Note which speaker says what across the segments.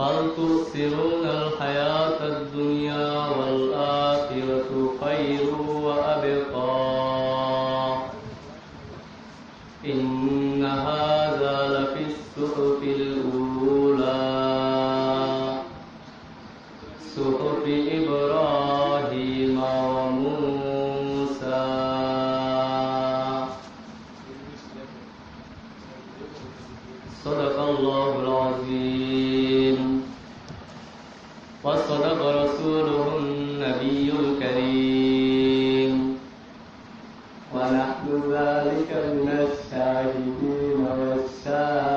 Speaker 1: بل تؤثرون الحياة الدنيا والآخرة خير وأبقى إن هذا لفي الصحف الأولى وصدق رسوله النبي الكريم ونحن ذلك من الشاهدين والشاكرين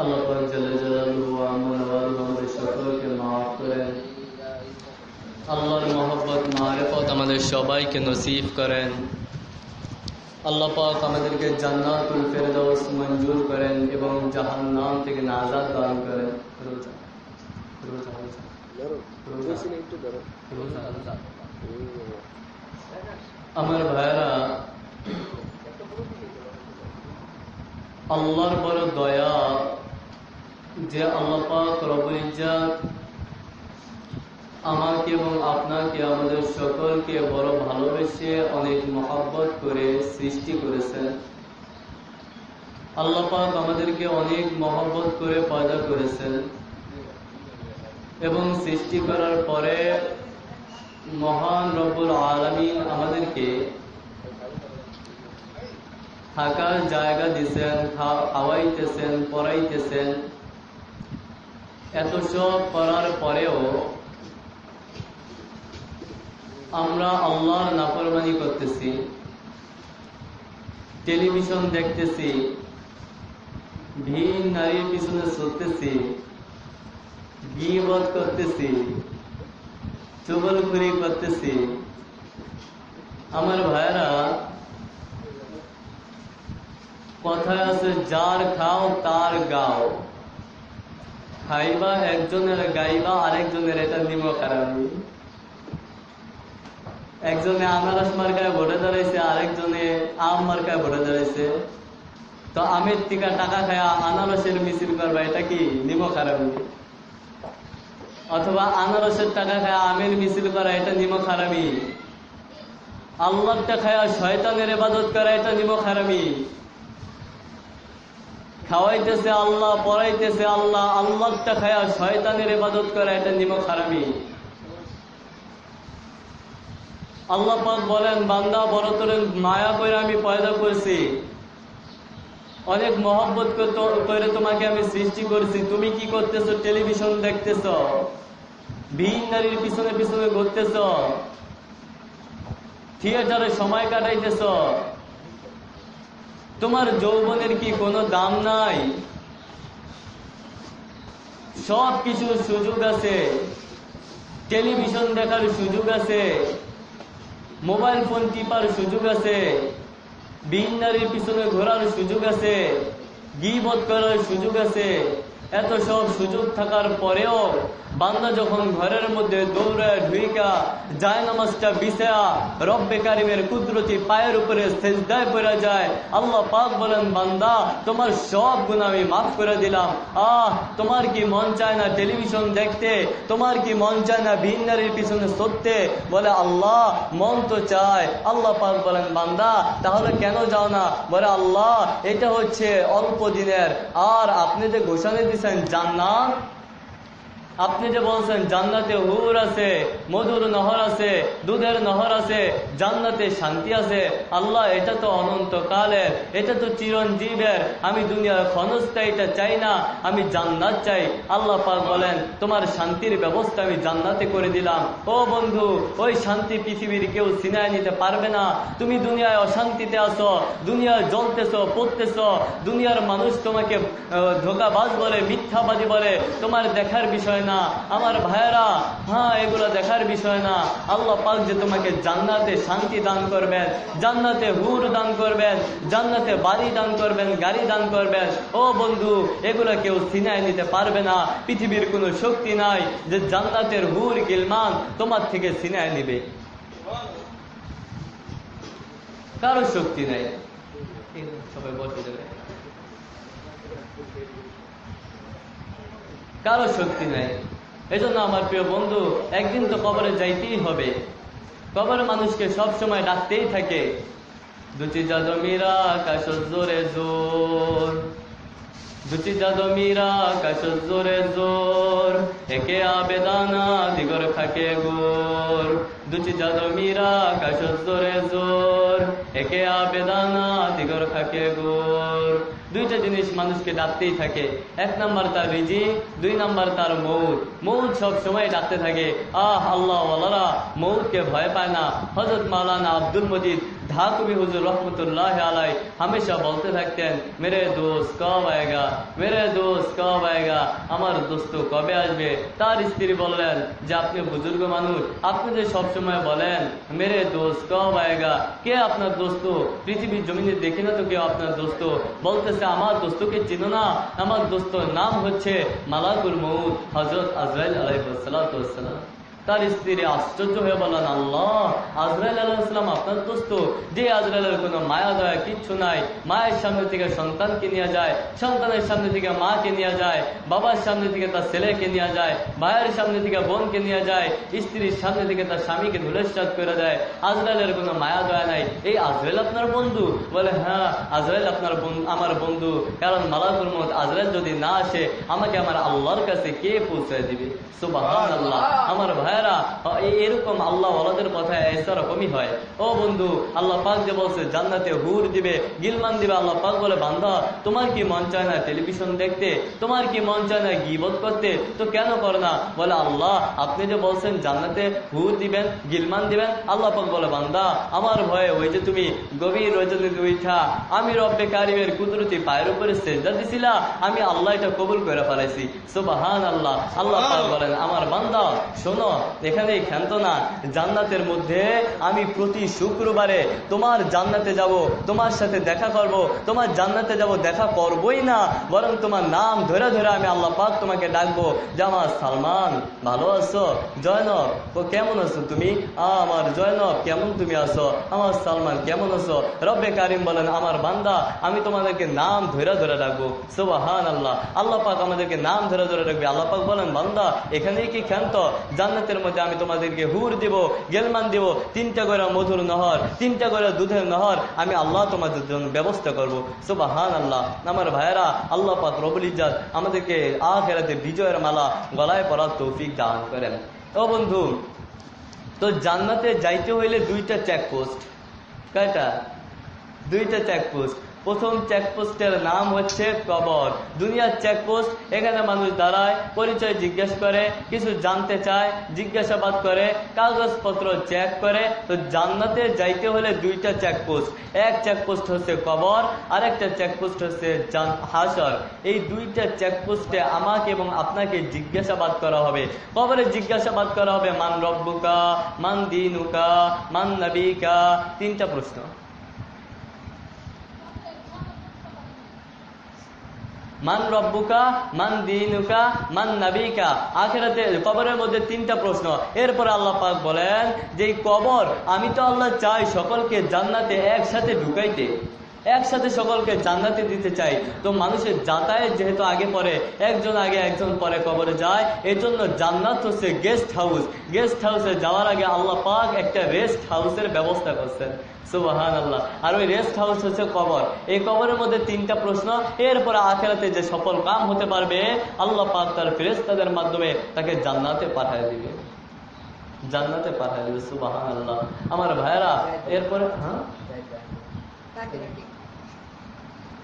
Speaker 1: আল্লাহ পাক জাল্লা জালালুহু আমন ওয়ারহম আমাদের সকলকে মাফ করেন আল্লাহর মহব্বত মারেফত আমাদের সবাইকে নসিব করেন আল্লাহ পাক আমাদেরকে জান্নাতুল ফেরদাউস মঞ্জুর করেন এবং জাহান্নাম থেকে নাজাত দান করেন। রোজা। রোজা রোজা। রোজা। রোজা আমার ভাইরা আল্লাহর বড় দয়া যে আল্লাহ পাক রব্বুল ইজ্জাত আমাকে এবং আপনাকে, আমাদের সকলকে বড় ভালোবেসে অনেক মহাব্বত করে সৃষ্টি করেছেন। আল্লাহ পাক আমাদেরকে অনেক মহব্বত করে পয়দা করেছেন এবং সৃষ্টি করার পরে মহান রব্বুল আলমিন আমাদেরকে থাকার জায়গা দিছেন খাওয়াইতেছেন, পড়াইতেছেন। এত সব করার পরেও আমরা আল্লাহর নাফরমানি করতেছি, টেলিভিশন দেখতেছি, ভিন নারীর পিছনে চলতেছি, গিবত করতেছি, চুগলখুরি করতেছি। আমার ভাইরা কথায় আছে, যার খাও, তার গাও। খাইবা একজনের, গাইবা আরেকজনের, এটা নিম খারাপি একজনে আনারস মার্কায় ভোটে দাঁড়াইছে, আরেকজনে আম মার্কায় ভোটে দাঁড়াইছে। তো আমের টিকা টাকা খায় আনারসের মিছিল করবা, এটা কি নিম খারাপি অথবা আনারসের টাকা খায় আমের মিছিল করা, এটা নিম খারাপি আল্লাহটা খায়া শয়তানের ইবাদত করা, এটা নিম খারাপি খাওয়াইতেছে আল্লাহ, পড়াইতেছে আল্লাহ আল্লাহটা খায়া শয়তানের ইবাদত করা, এটা নিম খারাপি আল্লাহ পাক বলেন, বান্দা বড় করে মায়া করে আমি পয়দা করছি। অনেক মহব্বত করে তোমাকে আমি সৃষ্টি করেছি। তুমি কি করতেছো? টেলিভিশন দেখতেছ। ভিন নারীর পিছনে পিছনে ঘুরতেছ। থিয়েটারে সময় কাটাইতেছ। তোমার যৌবনের কি কোনো দাম নাই? সব কিছুর সুযোগ আছে। টেলিভিশন দেখার সুযোগ আছে। মোবাইল ফোন টিপার সুযোগ আছে বিন নারীর পিছনে ঘোরার সুযোগ আছে, গিবত করার সুযোগ আছে, এত সব সুযোগ থাকার পরেও বান্দা যখন ঘরের মধ্যে দৌড়ায়, ঢুইকা যায় নামাজটা বিছায়া, রব্বে কারিমের কুদরতি পায়ের উপরে সেজদায় পড়ে যায়, আল্লাহ পাক বলেন, বান্দা, তোমার সব গুণ আমি মাফ করে দিলাম। আহ, তোমার কি মন চায় না টেলিভিশন দেখতে? তোমার কি মন চায় না ভিন নারীর পিছনে সত্যে বলে, আল্লাহ, মন তো চায়। আল্লাহ পাক বলেন, বান্দা, তাহলে কেন যাও না? বলে, আল্লাহ, এটা হচ্ছে অল্প দিনের। আর আপনি যে ঘোষণা দিচ্ছেন জান্নাত আপনি যে বলছেন, জান্নাতে হুর আছে, মধুর নহর আছে, দুধের নহর আছে, জান্নাতে শান্তি আছে, আল্লাহ, এটা তো অনন্তকালের, এটা তো চিরঞ্জীবের। আমি দুনিয়ার ক্ষণস্থায়ীটা চাই না, আমি জান্নাত চাই। আল্লাহ পাক বলেন, তোমার শান্তির ব্যবস্থা আমি জান্নাতে করে দিলাম। ও বন্ধু, ওই শান্তি পৃথিবীর কেউ সিনায় নিতে পারবে না। তুমি দুনিয়ায় অশান্তিতে আসো দুনিয়ায় জ্বলতেছ, পড়তেছ, দুনিয়ার মানুষ তোমাকে ধোকাবাজ বলে, মিথ্যাবাদী বলে। তোমার দেখার বিষয় না আমার ভাইয়েরা হ্যাঁ এগুলো দেখার বিষয় না। আল্লাহ পাক যে তোমাকে জান্নাতে শান্তি দান করবেন, জান্নাতে হুর দান করবেন, জান্নাতে বাড়ি দান করবেন, গাড়ি দান করবেন, ও বন্ধু, এগুলো কেউ সিনায় নিতে পারবে না। পৃথিবীর কোনো শক্তি নাই যে জান্নাতের হুর গিলমান তোমার থেকে সিনায় নিবে। কারও শক্তি নাই। সবাই বসে যাবে। কারও শক্তি নাই। এজন্য আমার প্রিয় বন্ধু, একদিন তো কবরে যাইতেই হবে। কবরে মানুষকে সব সময় ডাকতেই থাকে। দুটি জাদু মীরা কাশ জোরে জোর। দুটি জাদু মীরা কাশ জোরে জোর। একে আবেদানা, দিগর খাকে গোর। দুটি জাদু মীরা কাশ জোরে জোর। একে আবেদানা, দিগর খাকে গোর। দুইটা জিনিস মানুষকে ডাকতেই থাকে। এক নাম্বার তার রিজি দুই নাম্বার তার মৌত। মৌত সব সময় ডাকতে থাকে, আহ, আল্লাহ ওয়ালারা, মৌতকে ভয় পায় না। হজরত মাওলানা আব্দুল মজিদ ঢাকুবি হুজুর রহমতুল্লাহ আলাই হামেশা বলতে থাকতেন, মেরে দোস্ত কব আয়েগা, মেরে দোস্ত কব আয়েগা, আমার দোস্ত কবে আসবে? তার স্ত্রী বললেন, যে আপনি বুজুর্গ মানুষ, আপনি যে সব সময় বলেন, মেরে দোস্ত কব আয়েগা, কে আপনার দোস্ত? পৃথিবীর জমিনে দেখি না তো কেউ আপনার দোস্ত? বলতেছে আমার দোস্তকে চিনো না আমার দোস্তর নাম হচ্ছে মালাকুল মৌদ হজরত আজরাইল আলাইসালাম তার স্ত্রী আশ্চর্য হয়ে বলেন আল্লাহ, আজরাইল আলাইসালাম আপনার দোস্ত। যে আজরাইলের কোনো মায়া দয়া কিচ্ছু নাই। মায়ের সামনে থেকে সন্তানকে নিয়ে যায়, সন্তানের সামনে থেকে মাকে নিয়ে যায়, বাবার সামনে থেকে তার ছেলেকে নিয়ে যায়, ভাইয়ের সামনে থেকে বোনকে নিয়ে যায়, স্ত্রীর সামনে থেকে তার স্বামীকে ধুলেশ্বাদ করে দেয়। আজরাইলের কোনো মায়া দয়া নাই। এই আজরাইল আপনার বন্ধু? বলে হ্যাঁ আজরাইল আপনার আমার বন্ধু। কারণ মালাকুল মত আজরাইল যদি না আসে, আমাকে আমার আল্লাহর কাছে কে পৌঁছায় দিবে? সুবাহান আল্লাহ আমার ভাইয়েরা এ- এরকম আল্লাহ ওলাদের কথা এসা রকমই হয়। ও বন্ধু আল্লাহ পাক যে বলছে জান্নাতে হুর দিবে গিলমান দিবে আল্লাহ পাক বলে বান্ধা তোমার কি মন চায় না টেলিভিশন দেখতে? তোমার কি মন চায় না গিবত করতে? তো কেন করে না? বলে আল্লাহ আপনি যে বলছেন জান্নাতে হুর দিবেন গিলমান দিবেন আল্লাহ পাক বলে বান্দা আমার ভয়ে ওই যে তুমি গভীর রজনীতে উঠা আমি রব্বে কারিমের কুদরতি পায়ের উপরে সেজদা দিছিলা আমি আল্লাহ এটা কবুল করে ফেলাইছি। সুবাহান আল্লাহ আল্লাহ পাক বলেন আমার বান্দা শোনো এখানে ক্ষান্ত না। জান্নাতের মধ্যে আমি প্রতি শুক্রবারে তোমার জান্নাতে যাব, তোমার সাথে দেখা করব, তোমার জান্নাতে যাব, দেখা করবই না। বরং তোমার নাম ধরে ধরে আমি আল্লাহ পাক তোমাকে ডাকবো আমার সালমান, ভালো আছো? জয়নব, ও কেমন আছো তুমি? আমার জয়নব, কেমন তুমি আছো? আমার সালমান, কেমন আছো? রব্বে কারিম বলেন, আমার বান্দা, আমি তোমাদেরকে নাম ধরে ধরে ডাকবো। সুবাহান আল্লাহ আল্লাহ পাক আমাদেরকে নাম ধরে ধরে রাখবে আল্লাহ পাক বলেন, বান্দা, এখানেই কি ক্ষান্ত? জান্নাতের মধ্যে আমি তোমাদেরকে হুর দিব, গেলমান দিব, তিনটা করে মধুর নহর, তিনটা করে দুধের নহর আমি আল্লাহ তোমাদের জন্য ব্যবস্থা করব। সুবাহান আল্লাহ আমার ভাইয়েরা, আল্লাহ পাক রবুল ইজাদ আমাদেরকে আখেরাতে বিজয়ের মালা গলায় পড়ার তৌফিক দান করেন। ও বন্ধু, তো জান্নাতে যাইতে হইলে দুইটা চেকপোস্ট কয়টা? দুইটা চেকপোস্ট প্রথম চেকপোস্টের নাম হচ্ছে কবর। দুনিয়ার চেকপোস্ট এখানে মানুষ দাঁড়ায়, পরিচয় জিজ্ঞেস করে, কিছু জানতে চায়, জিজ্ঞাসাবাদ করে, কাগজপত্র চেক করে। তো জান্নাতে যাইতে হলে দুইটা চেকপোস্ট এক চেকপোস্ট হচ্ছে কবর আর একটা চেকপোস্ট হচ্ছে হাসর। এই দুইটা চেকপোস্টে আমাকে এবং আপনাকে জিজ্ঞাসাবাদ করা হবে। কবরে জিজ্ঞাসাবাদ করা হবে, মান রব্বুকা, মান দিনুকা, মান নবিকা। তিনটা প্রশ্ন। মান রব্বুকা, মান দিনুকা, মান নাবিকা। আখেরাতে কবরের মধ্যে তিনটা প্রশ্ন। এরপর আল্লাহ পাক বলেন যে কবর, আমি তো আল্লাহ চাই সকলকে জান্নাতে একসাথে ঢুকাইতে। একসাথে সকলকে জান্নাতে দিতে চাই। তো মানুষের যাতায়াত যেহেতু আগে পরে, একজন আগে, একজন পরে কবরে যায় এই জন্য জান্নাত হচ্ছে গেস্ট হাউস গেস্ট হাউসে যাওয়ার আগে আল্লাহ পাক একটা রেস্ট হাউসের ব্যবস্থা করছেন। সুবাহান আল্লাহ আর ওই রেস্ট হাউস হচ্ছে কবর। এই কবরের মধ্যে তিনটা প্রশ্ন। এরপরে আখেরাতে যে সফল কাম হতে পারবে, আল্লাহ পাক তার ফেরেস্তাদের মাধ্যমে তাকে জান্নাতে পাঠায় দিবে। জান্নাতে পাঠায় দিবে সুবাহান আল্লাহ আমার ভাইরা এরপরে হ্যাঁ?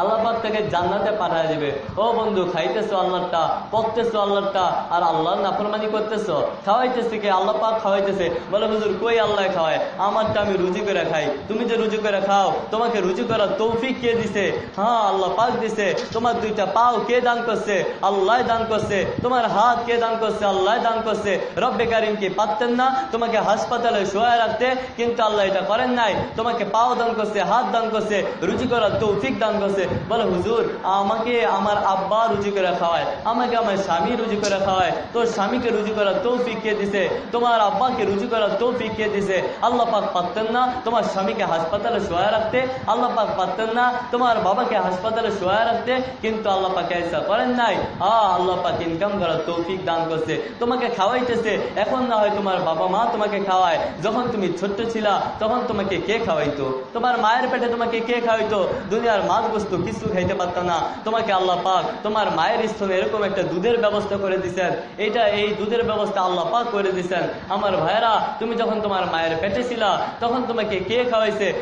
Speaker 1: আল্লাহ পাক তাকে জান্নাতে পাঠায় দিবে। ও বন্ধু, খাইতেছো আল্লাহটা, পকতেছো আল্লাহটা, আর আল্লাহর নাফরমানি করতেছো, খাওয়াইতেছে কে? আল্লাহ পাক খাওয়াইতেছে। বলে, হুজুর, কই আল্লাহ খাওয়ায়? আমারটা আমি রুজি করে খাই। তুমি যে রুজি করে খাও, তোমাকে রুজি করার তৌফিক কে দিছে? হ্যাঁ আল্লাহ পাক দিছে। তোমার দুইটা পাও কে দান করছে? আল্লাহ দান করছে। তোমার হাত কে দান করছে? আল্লাহ দান করছে। রব্বে কারিম কি পারতেন না? তোমাকে হাসপাতালে শোয়া রাখতে, কিন্তু আল্লাহ এটা করেন নাই। তোমাকে পাও দান করছে, হাত দান করছে, রুজি করার তৌফিক দান করছে। বলে, হুজুর, আমাকে আমার আব্বা রুজি করে খাওয়ায়, আমাকে আমার স্বামী রুজি করে খাওয়ায়, তোর স্বামীকে রুজি করার তৌফিক কে দিছে? তোমার আব্বাকে রুজি করার তৌফিক কে দিছে? আল্লাহ পাক পারতেন না তোমার স্বামীকে হাসপাতালে শোয়া রাখতে, আল্লাহ পাক পারতেন না তোমার বাবাকে হাসপাতালে শোয়া রাখতে, কিন্তু আল্লাহ পাক এসা করেন নাই। আ, আল্লাহ পাক ইনকাম করার তৌফিক দান করছে। তোমাকে খাওয়াইতেছে, এখন না হয় তোমার বাবা মা তোমাকে খাওয়ায়। যখন তুমি ছোট্ট ছিলা, তখন তোমাকে কে খাওয়াইতো? তোমার মায়ের পেটে তোমাকে কে খাওয়াইতো? দুনিয়ার মাছ বস্তু কিছু খাইতে পারত না। তোমাকে আল্লাহ পাক তোমার মায়ের স্থানে এরকম একটা দুধের ব্যবস্থা করে দিছেন। এটা এই দুধের ব্যবস্থা আল্লাহ পাক করে দিছেন। আমার ভাইরা তুমি যখন তোমার মায়ের পেটে ছিলা, তখন তোমাকে কে খাওয়াইছে?